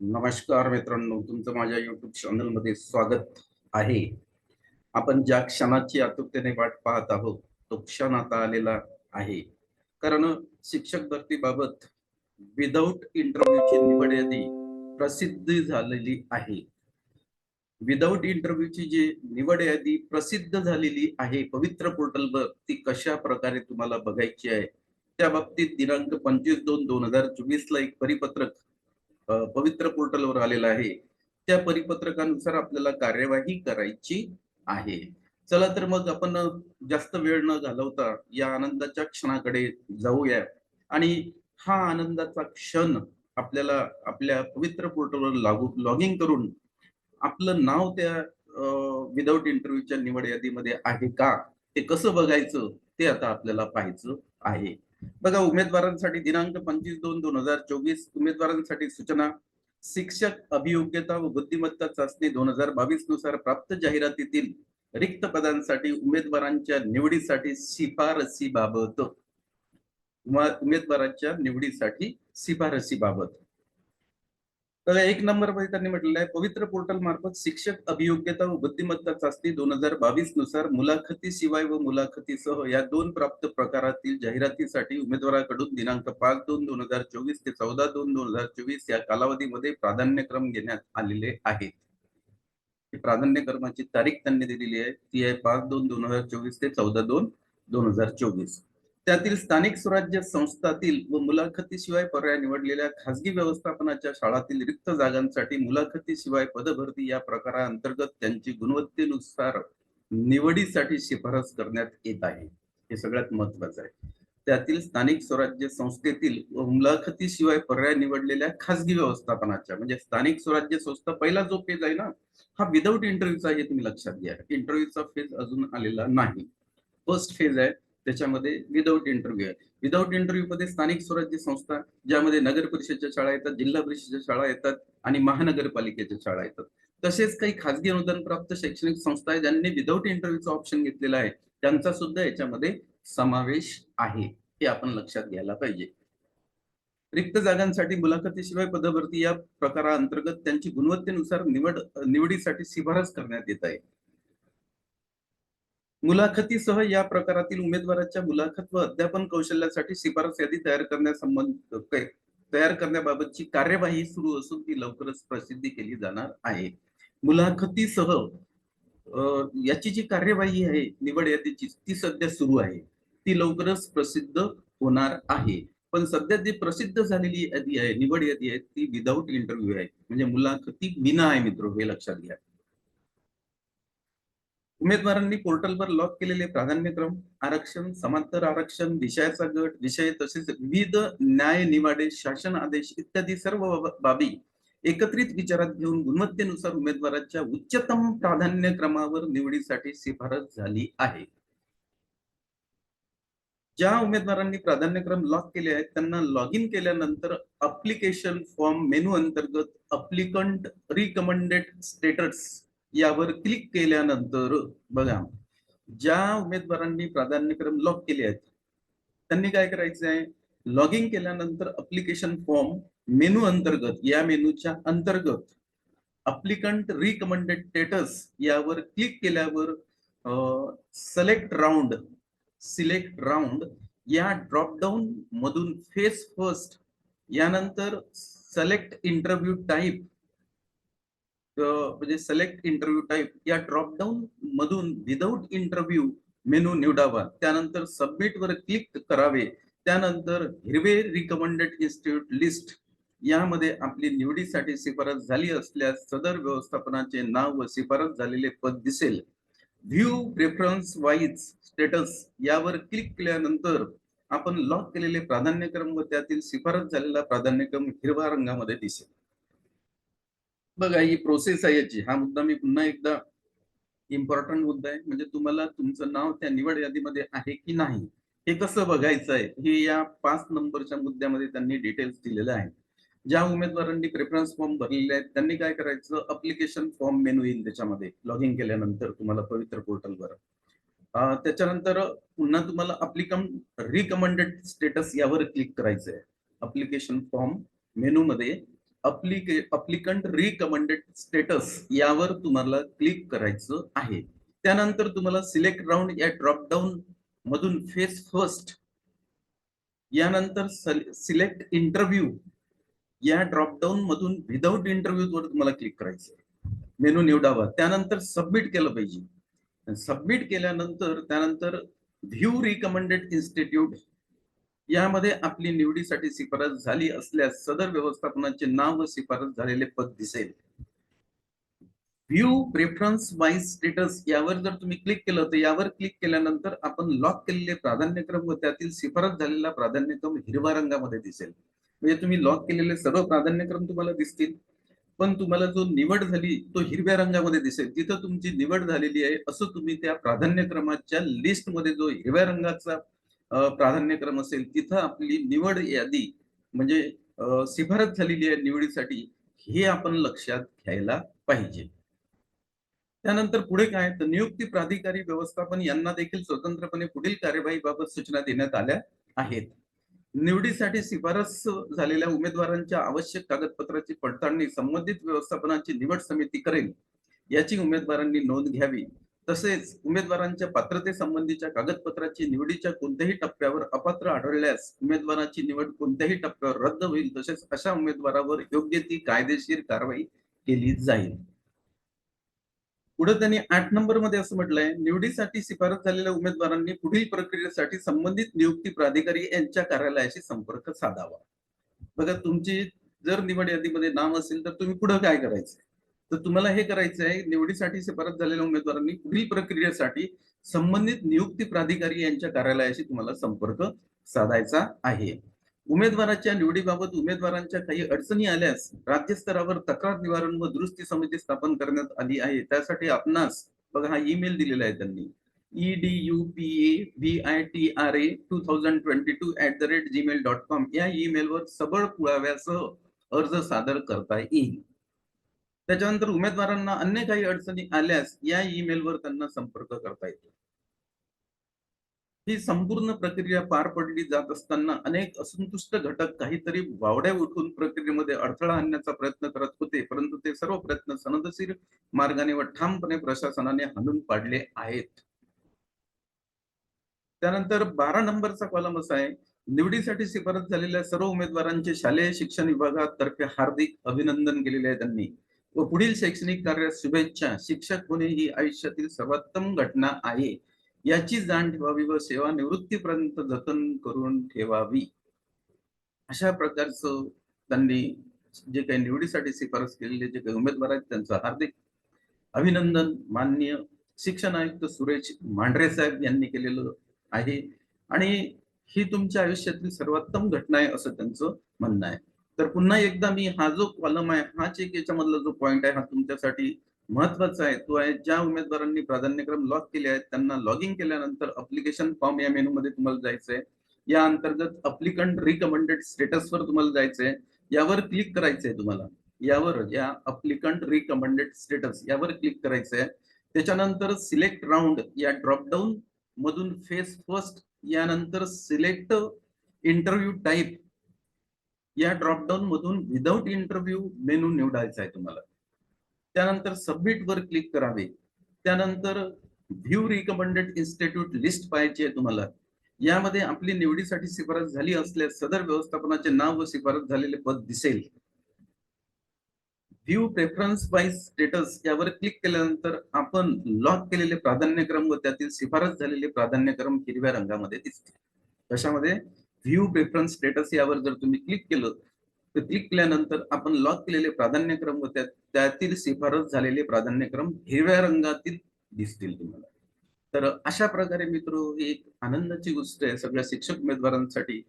नमस्कार मित्रांनो तुमचं माझ्या युट्यूब चॅनलमध्ये स्वागत आहे. आपण ज्या क्षणाची आतुरतेने वाट पाहत आहोत तो क्षण आता आलेला आहे. कारण शिक्षक भरतीबाबत विदाऊट इंटरव्ह्यूची निवड यादी प्रसिद्ध झालेली आहे. विदाऊट इंटरव्ह्यूची जी निवड यादी प्रसिद्ध झालेली आहे पवित्र पोर्टलवर ती कशा प्रकारे तुम्हाला बघायची आहे त्या बाबतीत दिनांक पंचवीस दोन दोन हजार चोवीस ला एक परिपत्रक पवित्र पोर्टलवर आलेला आहे. त्या परिपत्रकानुसार आपल्याला कार्यवाही करायची आहे. चला तर मग आपण जास्त वेळ न घालवता या आनंदाच्या क्षणाकडे जाऊया. आणि हा आनंदाचा क्षण आपल्याला आपल्या पवित्र पोर्टलवर लागू लॉग इन करून आपलं नाव त्या विदाऊट इंटरव्ह्यूच्या निवड यादीमध्ये आहे का? ते कसं बघायचं? ते आता आपल्याला पाहायचं आहे. बघा उमेदवारांसाठी दिनांक पंचवीस दोन दोन हजार चोवीस उमेदवारांसाठी सूचना शिक्षक अभियोग्यता व बुद्धिमत्ता चाचणी दोन हजार बावीसनुसार प्राप्त जाहिरातीतील रिक्त पदांसाठी उमेदवारांच्या निवडीसाठी शिफारसीबाबत बाबत. उमेदवारांच्या निवडीसाठी शिफारसीबाबत तर एक नंबरमध्ये त्यांनी म्हटलेलं आहे पवित्र पोर्टल मार्फत शिक्षक अभियोग्यता व बुद्धिमत्ता चाचणी दोन हजार बावीसनुसार मुलाखतीशिवाय व मुलाखतीसह या दोन प्राप्त प्रकारातील जाहिरातीसाठी उमेदवाराकडून दिनांक पाच दोन दोन हजार चोवीस ते चौदा दोन दोन हजार चोवीस या कालावधीमध्ये प्राधान्यक्रम घेण्यात आलेले आहेत. प्राधान्यक्रमाची तारीख त्यांनी दिलेली आहे ती आहे पाच दोन दोन हजार चोवीस ते चौदा दोन दोन हजार चोवीस. त्यातील स्थानिक स्वराज्य संस्थातील व मुलाखतीशिवाय पर्याय निवडलेल्या खासगी व्यवस्थापनाच्या शाळातील रिक्त जागांसाठी मुलाखतीशिवाय पदभरती या प्रकाराअंतर्गत त्यांची गुणवत्तेनुसार निवडीसाठी शिफारस करण्यात येत आहे. हे सगळ्यात महत्वाचं आहे. त्यातील स्थानिक स्वराज्य संस्थेतील व मुलाखतीशिवाय पर्याय निवडलेल्या खासगी व्यवस्थापनाच्या म्हणजे स्थानिक स्वराज्य संस्था पहिला जो फेज आहे ना हा विदाऊट इंटरव्ह्यूचा हे तुम्ही लक्षात घ्या. इंटरव्ह्यूचा फेज अजून आलेला नाही. फर्स्ट फेज आहे. त्याच्यामध्ये विदाऊट इंटरव्ह्यू आहे. विदाऊट इंटरव्ह्यू मध्ये स्थानिक स्वराज्य संस्था ज्यामध्ये नगर परिषदेच्या शाळा येतात जिल्हा परिषदेच्या शाळा येतात आणि महानगरपालिकेच्या शाळा येतात. तसेच काही खासगी अनुदान प्राप्त शैक्षणिक संस्था आहे ज्यांनी विदाऊट इंटरव्ह्यूचा ऑप्शन घेतलेला आहे. त्यांचा सुद्धा याच्यामध्ये समावेश आहे हे आपण लक्षात घ्यायला पाहिजे. रिक्त जागांसाठी मुलाखतीशिवाय पदभरती या प्रकाराअंतर्गत त्यांची गुणवत्तेनुसार निवड निवडीसाठी शिफारस करण्यात येत आहे. मुलाखतीसह या प्रकारातील उमेदवाराच्या मुलाखत व अध्यापन कौशल्यासाठी शिफारस यादी तयार करण्यासंबंध तयार करण्याबाबतची कार्यवाही सुरू असून ती लवकरच प्रसिद्धी केली जाणार आहे. मुलाखतीसह याची जी कार्यवाही आहे निवड यादीची ती सध्या सुरू आहे. ती लवकरच प्रसिद्ध होणार आहे. पण सध्या जी प्रसिद्ध झालेली यादी आहे निवड यादी आहे ती विदाऊट इंटरव्ह्यू आहे. म्हणजे मुलाखती विना आहे मित्र हे लक्षात घ्या. उमेदवारांनी पोर्टलवर लॉक केलेले प्राधान्यक्रम आरक्षण समांतर आरक्षण विषयाचा गट विषय तसेच विविध न्याय निवाडे शासन आदेश इत्यादी सर्व बाबी एकत्रित विचारात घेऊन गुणवत्तेनुसार उमेदवाराच्या उच्चतम प्राधान्यक्रमावर निवडीसाठी शिफारस झाली आहे. ज्या उमेदवारांनी प्राधान्यक्रम लॉक केले आहेत त्यांना लॉग इन केल्यानंतर अप्लिकेशन फॉर्म मेनू अंतर्गत अप्लिकंट रिकमेंडेड स्टेटस यावर क्लिक केल्यानंतर बघा ज्या उमेदवारांनी प्राधान्यक्रम लॉक केले आहेत त्यांनी काय करायचं आहे? लॉग इन केल्यानंतर अप्लिकेशन फॉर्म मेनू अंतर्गत या मेनूच्या अंतर्गत अप्लिकंट रिकमेंडेड स्टेटस यावर क्लिक केल्यावर सिलेक्ट राऊंड सिलेक्ट राऊंड या ड्रॉपडाऊन मधून फेस फर्स्ट यानंतर सिलेक्ट इंटरव्ह्यू टाईप म्हणजे सिलेक्ट इंटरव्ह्यू टाईप या ड्रॉपडाऊन मधून विदाऊट इंटरव्ह्यू मेनू निवडावा. त्यानंतर सबमिट वर क्लिक करावे. त्यानंतर हिरवे रिकमेंडेड इन्स्टिट्यूट लिस्ट यामध्ये आपली निवडीसाठी शिफारस झाली असल्यास सदर व्यवस्थापनाचे नाव व शिफारस झालेले पद दिसेल. व्ह्यू प्रेफरन्स वाईज स्टेटस यावर क्लिक केल्यानंतर आपण लॉक केलेले प्राधान्यक्रम व त्यातील शिफारस झालेला प्राधान्यक्रम हिरव्या रंगामध्ये दिसेल. बघा ही प्रोसेस आहे याची. हा मुद्दा मी पुन्हा एकदा इम्पॉर्टंट मुद्दा आहे. म्हणजे तुम्हाला तुमचं नाव त्या निवड यादीमध्ये आहे की नाही हे कसं बघायचं आहे हे या पाच नंबरच्या मुद्द्यामध्ये त्यांनी डिटेल्स दिलेले आहे ज्या उमेदवारांनी प्रेफरन्स फॉर्म भरलेले आहेत त्यांनी काय करायचं? अप्लिकेशन फॉर्म मेनू येईल त्याच्यामध्ये लॉग इन केल्यानंतर तुम्हाला पवित्र पोर्टलवर त्याच्यानंतर पुन्हा तुम्हाला अप्लिकम रिकमेंडेड स्टेटस यावर क्लिक करायचं आहे अप्लिकेशन फॉर्म मेनू मध्ये अप्लिके अप्लिकंट रिकमेंडेड स्टेटस यावर तुम्हाला क्लिक करायचं आहे. त्यानंतर तुम्हाला सिलेक्ट राऊंड या ड्रॉपडाऊन मधून फेस फर्स्ट यानंतर सिलेक्ट इंटरव्ह्यू या ड्रॉपडाऊन मधून विदाउट इंटरव्ह्यू वर तुम्हाला क्लिक करायचं मेनू निवडावा. त्यानंतर सबमिट केलं पाहिजे. सबमिट केल्यानंतर त्यानंतर व्ह्यू रिकमेंडेड इन्स्टिट्यूट यामध्ये आपली निवडीसाठी शिफारस झाली असल्यास सदर व्यवस्थापनाचे नाव व शिफारस झालेले पद दिसेल. व्ह्यू प्रेफरन्स वाईज स्टेटस यावर जर तुम्ही क्लिक केलं तर यावर क्लिक केल्यानंतर आपण लॉक केलेले प्राधान्यक्रम व त्यातील शिफारस झालेला प्राधान्यक्रम हिरव्या रंगामध्ये दिसेल. म्हणजे तुम्ही लॉक केलेले सर्व प्राधान्यक्रम तुम्हाला दिसतील पण तुम्हाला जो निवड झाली तो हिरव्या रंगामध्ये दिसेल. तिथं तुमची निवड झालेली आहे असं तुम्ही त्या प्राधान्यक्रमाच्या लिस्टमध्ये जो हिरव्या रंगाचा प्राधान्यक्रम असेल तिथं आपली निवड यादी म्हणजे शिफारस झालेली आहे निवडीसाठी हे आपण लक्षात घ्यायला पाहिजे. त्यानंतर पुढे काय? तर नियुक्ती प्राधिकारी व्यवस्थापन यांना देखील स्वतंत्रपणे पुढील कार्यवाहीबाबत सूचना देण्यात आल्या आहेत. निवडीसाठी शिफारस झालेल्या उमेदवारांच्या आवश्यक कागदपत्राची पडताळणी संबंधित व्यवस्थापनाची निवड समिती करेल याची उमेदवारांनी नोंद घ्यावी. तसेच उमेदवारांच्या पात्रते संबंधीच्या कागदपत्राची निवडीच्या कोणत्याही टप्प्यावर अपात्र आढळल्यास उमेदवाराची निवड कोणत्याही टप्प्यावर रद्द होईल तसेच अशा उमेदवारावर योग्य ती कायदेशीर कारवाई केली जाईल. पुढे त्यांनी आठ नंबरमध्ये असं म्हटलंय निवडीसाठी शिफारस झालेल्या उमेदवारांनी पुढील प्रक्रियेसाठी संबंधित नियुक्ती प्राधिकारी यांच्या कार्यालयाशी संपर्क साधावा. बघा तुमची जर निवड यादीमध्ये नाव असेल तर तुम्ही पुढे काय करायचं? तर तुम्हाला हे करायचं आहे निवडीसाठी शिफारस झालेल्या उमेदवारांनी पुढील प्रक्रियेसाठी संबंधित नियुक्ती प्राधिकारी यांच्या कार्यालयाशी तुम्हाला संपर्क साधायचा आहे. उमेदवाराच्या निवडीबाबत उमेदवारांच्या काही अडचणी आल्यास राज्यस्तरावर तक्रार निवारण व दुरुस्ती समिती स्थापन करण्यात आली आहे. त्यासाठी आपणास बघा हा ईमेल दिलेला आहे त्यांनी E D U P A V I T R A two thousand twenty two at the rate Gmail dot com या ईमेलवर सबळ पुराव्यासह अर्ज सादर करता येईल. त्याच्यानंतर उमेदवारांना अन्य काही अडचणी आल्यास या ईमेलवर त्यांना संपर्क करता येतो. ही संपूर्ण प्रक्रिया पार पडली जात असताना अनेक असंतुष्ट घटक काहीतरी वावड्या उठून प्रक्रियेमध्ये अडथळा आणण्याचा प्रयत्न करत होते परंतु ते सर्व प्रयत्न सनदशीर मार्गाने व ठामपणे प्रशासनाने हाणून पाडले आहेत. त्यानंतर बारा नंबरचा कॉलम असा आहे निवडीसाठी शिफारस झालेल्या सर्व उमेदवारांचे शालेय शिक्षण विभागातर्फे हार्दिक अभिनंदन केलेले आहे त्यांनी. व पुढील शैक्षणिक कार्यात शुभेच्छा. शिक्षक होणे ही आयुष्यातील सर्वोत्तम घटना आहे. याची जाण ठेवावी व सेवा निवृत्तीपर्यंत जतन करून ठेवावी. अशा प्रकारचं त्यांनी जे काही निवडीसाठी शिफारस केलेले जे काही उमेदवार आहेत त्यांचं हार्दिक अभिनंदन माननीय शिक्षण आयुक्त सुरेश मांढरे साहेब यांनी केलेलं आहे. आणि ही तुमच्या आयुष्यातील सर्वोत्तम घटना आहे असं त्यांचं म्हणणं आहे. तर पुन्हा एकदा मी हा जो कॉलम आहे हा चेक याच्यामधला जो पॉइंट आहे हा तुमच्यासाठी महत्त्वाचा आहे. तो आहे ज्या उमेदवारांनी प्राधान्यक्रम लॉक केले आहेत त्यांना लॉग इन केल्यानंतर अप्लिकेशन फॉर्म या मेनू मध्ये तुम्हाला जायचंय. या अंतर्गत अप्लिकंट रिकमेंडेड स्टेटसवर तुम्हाला जायचंय. यावर क्लिक करायचंय तुम्हाला. यावर या अप्लिकंट रिकमेंडेड स्टेटस यावर क्लिक करायचंय. त्याच्यानंतर सिलेक्ट राऊंड या ड्रॉपडाऊन मधून फेस फर्स्ट यानंतर सिलेक्ट इंटरव्ह्यू टाईप या ड्रॉपडाऊन मधून विदाउट इंटरव्ह्यू मेनू निवडायचा आहे तुम्हाला. त्यानंतर सबमिट वर क्लिक करावे. त्यानंतर व्ह्यू रिकमेंडेड इन्स्टिट्यूट लिस्ट पाहायची आहे तुम्हाला. यामध्ये आपली निवडीसाठी शिफारस झाली असल्यास सदर व्यवस्थापनाचे नाव व शिफारस झालेले पद दिसेल. व्ह्यू प्रेफरन्स वाईज स्टेटस यावर क्लिक केल्यानंतर आपण लॉक केलेले प्राधान्यक्रम व त्यातील शिफारस झालेले प्राधान्यक्रम हिरव्या रंगामध्ये दिसतील. कशामध्ये? व्ह्यू प्रेफरन्स स्टेटस यावर जर तुम्ही क्लिक केलं तर क्लिक केल्यानंतर आपण लॉक केलेले प्राधान्यक्रम व त्यातील शिफारस झालेले प्राधान्यक्रम हिरव्या रंगातील दिसतील तुम्हाला. तर अशा प्रकारे मित्र ही एक आनंदाची गोष्ट आहे. सगळ्या शिक्षक उमेदवारांसाठी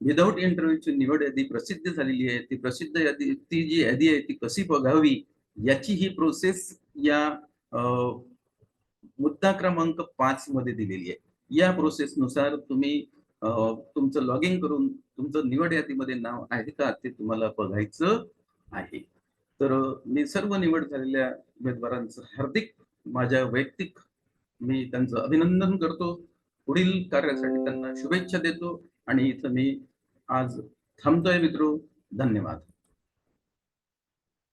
विदाऊट इंटरव्ह्यूची निवड यादी प्रसिद्ध झालेली आहे. ती प्रसिद्ध यादी ती जी यादी आहे ती कशी बघावी याची ही प्रोसेस या मुद्दा क्रमांक पाच मध्ये दिलेली आहे. या प्रोसेसनुसार तुम्ही तुमचं लॉग इन करून तुमचं निवड यादीमध्ये नाव आहे का ते तुम्हाला बघायचं आहे. तर मी सर्व निवड झालेल्या उमेदवारांचं हार्दिक माझ्या वैयक्तिक मी त्यांचं अभिनंदन करतो. पुढील कार्यासाठी त्यांना शुभेच्छा देतो आणि इथं मी आज थांबतोय मित्रो. धन्यवाद.